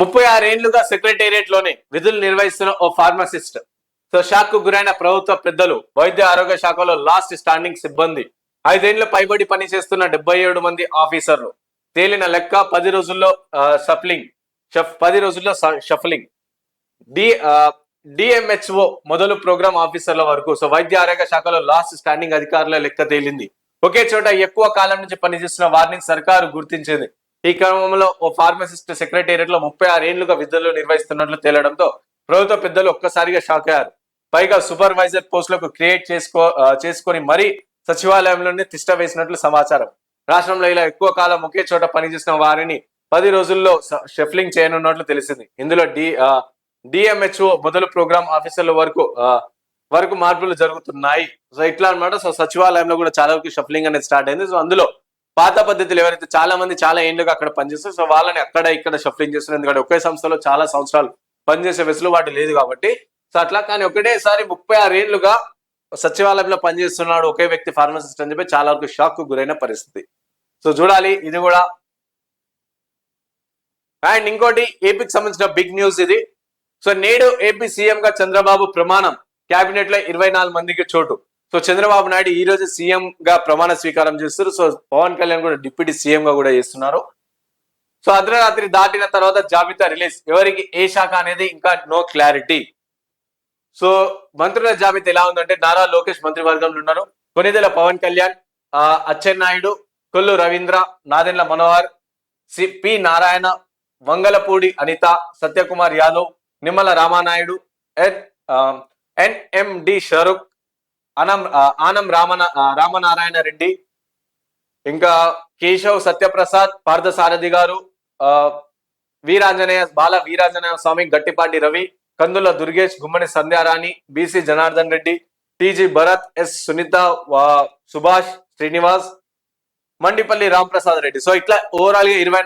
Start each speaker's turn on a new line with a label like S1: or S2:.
S1: ముప్పై ఆరేళ్ళుగా సెక్రటేరియట్లోనే విధులు నిర్వహిస్తున్న ఓ ఫార్మసిస్ట్. సో షాక్కు గురైన ప్రభుత్వ పెద్దలు వైద్య ఆరోగ్య శాఖలో లాస్ట్ స్టాండింగ్ సిబ్బంది. ఐదేళ్ళ పైబడి పనిచేస్తున్న డెబ్బై ఏడు మంది ఆఫీసర్లు. తేలిన లెక్క పది రోజుల్లో సఫ్లింగ్ షఫ్ పది రోజుల్లో షఫ్లింగ్. డి డిఎంహెచ్ఓ మొదలు ప్రోగ్రామ్ ఆఫీసర్ల వరకు. సో వైద్య ఆరోగ్య శాఖలో లాస్ట్ స్టాండింగ్ అధికారుల లెక్క తేలింది. ఒకే చోట ఎక్కువ కాలం నుంచి పనిచేస్తున్న వారిని సర్కారు గుర్తించింది. ఈ క్రమంలో ఓ ఫార్మసిస్ట్ సెక్రటేరియట్లో ముప్పై ఆరు ఏళ్ళుగా విధులు నిర్వహిస్తున్నట్లు తేలడంతో ప్రభుత్వ పెద్దలు ఒక్కసారిగా షాక్ అయ్యారు. పైగా సూపర్వైజర్ పోస్టులకు క్రియేట్ చేసుకో చేసుకొని మరీ సచివాలయంలోనే తిష్ట వేసినట్లు సమాచారం. రాష్ట్రంలో ఇలా ఎక్కువ కాలం ఒకే చోట పనిచేసిన వారిని పది రోజుల్లో స- షఫ్లింగ్ చేయనున్నట్లు తెలిసింది. ఇందులో డి డిఎంహెచ్ఓ మొదలు ప్రోగ్రామ్ ఆఫీసర్ల వరకు వరకు మార్పులు జరుగుతున్నాయి. సో ఇట్లా అనమాట సో సచివాలయంలో కూడా చాలా వరకు షఫ్లింగ్ అనేది స్టార్ట్ అయింది. సో అందులో పాత పద్ధతులు ఎవరైతే చాలా మంది చాలా ఏళ్ళుగా అక్కడ పనిచేస్తారు సో వాళ్ళని అక్కడ ఇక్కడ షఫ్లింగ్ చేస్తున్నారు. ఎందుకంటే ఒకే సంస్థలో చాలా సంవత్సరాలు పనిచేసే వెసులుబాటు లేదు కాబట్టి. సో అట్లా కానీ ఒకటేసారి ముప్పై ఆరు ఏళ్ళుగా సచివాలయంలో పనిచేస్తున్నాడు ఒకే వ్యక్తి ఫార్మసిస్ట్ అని చెప్పి చాలా వరకు షాక్కు గురైన పరిస్థితి. సో చూడాలి ఇది కూడా. అండ్ ఇంకోటి ఏపీకి సంబంధించిన బిగ్ న్యూస్ ఇది. సో నేడు ఏపీ సీఎం గా చంద్రబాబు ప్రమాణం. కేబినెట్లో ఇరవై నాలుగు మందికి చోటు. సో చంద్రబాబు నాయుడు ఈ రోజు సీఎం గా ప్రమాణ స్వీకారం చేస్తారు. సో పవన్ కళ్యాణ్ కూడా డిప్యూటీ సీఎం గా కూడా చేస్తున్నారు. సో అర్ధరాత్రి దాటిన తర్వాత జాబితా రిలీజ్. ఎవరికి? ఏ శాఖ అనేది ఇంకా నో క్లారిటీ. సో మంత్రుల జాబితా ఎలా ఉందంటే నారా లోకేష్ మంత్రివర్గంలో ఉన్నారు. Konidela Pawan Kalyan Atchannaidu Kollu Ravindra Nadendla Manohar C P Narayana Mangalapudi Anitha Satyakumar Yadav Nimmala Ramanaidu N NMD Farooq Anam Anam Ramana Ramanarayana Reddy ఇంకా కేశవ్ సత్యప్రసాద్ పార్థసారథి గారు ఆ, Veeranjaneya Bala Veeranjaneya Swamy Gottipati Ravi Kandula Durgesh Gummadi Sandhyarani BC Janardhan Reddy TG Bharath S Sunitha వా- Subhash Srinivas Mandipalli Ramprasad Reddy. So ఇట్లా ఓవరాల్గా ఇరవై